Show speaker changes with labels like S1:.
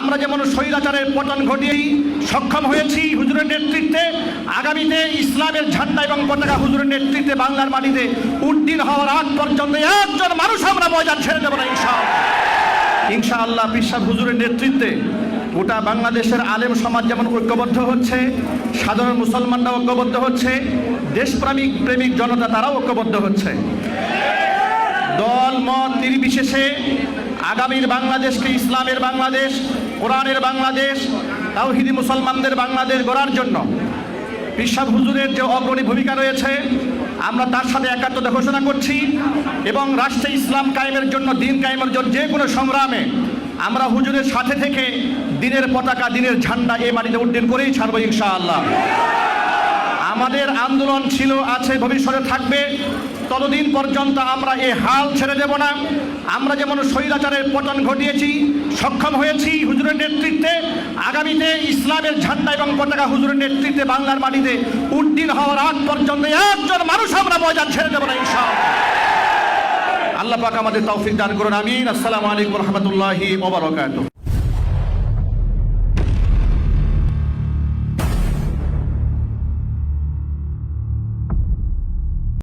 S1: আমরা যেমন স্বৈরাচারের পতন ঘটিয়েই সক্ষম হয়েছি হুজুরের নেতৃত্বে, আগামীতে ইসলামের ঝান্ডা এবং পতাকা হুজুরের নেতৃত্বে বাংলার মাটিতে উদ্দিন হওয়ার আগ পর্যন্ত একজন মানুষ আমরা ময়দান ছেড়ে দেবো না, ইনশাআল্লাহ। ইনশাআল্লাহ বিশ্বাস হুজুরের নেতৃত্বে গোটা বাংলাদেশের আলেম সমাজ যেমন ঐক্যবদ্ধ হচ্ছে, সাধারণ মুসলমানরা ঐক্যবদ্ধ হচ্ছে, দেশপ্রেমিক, প্রেমিক জনতা তারাও ঐক্যবদ্ধ হচ্ছে। দল, মত নির্বিশেষে আগামীর বাংলাদেশকে ইসলামের বাংলাদেশ কোরআনের বাংলাদেশ, তাওহিদি মুসলমানদের বাংলাদেশ গড়ার জন্য। পিসাব হুজুরের যে অগ্রণী ভূমিকা রয়েছে, আমরা তার সাথে একাত্মতা ঘোষণা করছি এবং রাষ্ট্রে ইসলাম কায়েমের জন্য, দিন কায়েমের জন্য যে কোনো সংগ্রামে আমরা হুজুরের সাথে থেকে দিনের পতাকা, দিনের ঝান্ডা এই মাটিতে উড্ডীন করেই ছাড়বো ইনশাআল্লাহ। আমাদের আন্দোলন ছিল, আছে, ভবিষ্যতে থাকবে। ততদিন পর্যন্ত আমরা এ হাল ছেড়ে দেব না। আমরা যেমন স্বৈরাচারের পতন ঘটিয়েছি, সক্ষম হয়েছি হুজুরের নেতৃত্বে, আগামীতে ইসলামের ঝান্ডা এবং পতাকা হুজুরের নেতৃত্বে বাংলার মাটিতে উদ্দিন হওয়ার আগ পর্যন্ত একজন মানুষ আমরা ময়দান ছেড়ে দেব না, ইনশাআল্লাহ। আল্লাহ পাক আমাদের তৌফিক দান করুন, আমিন। আসসালামু আলাইকুম রহমতুল্লাহি ওবরাকাতুহ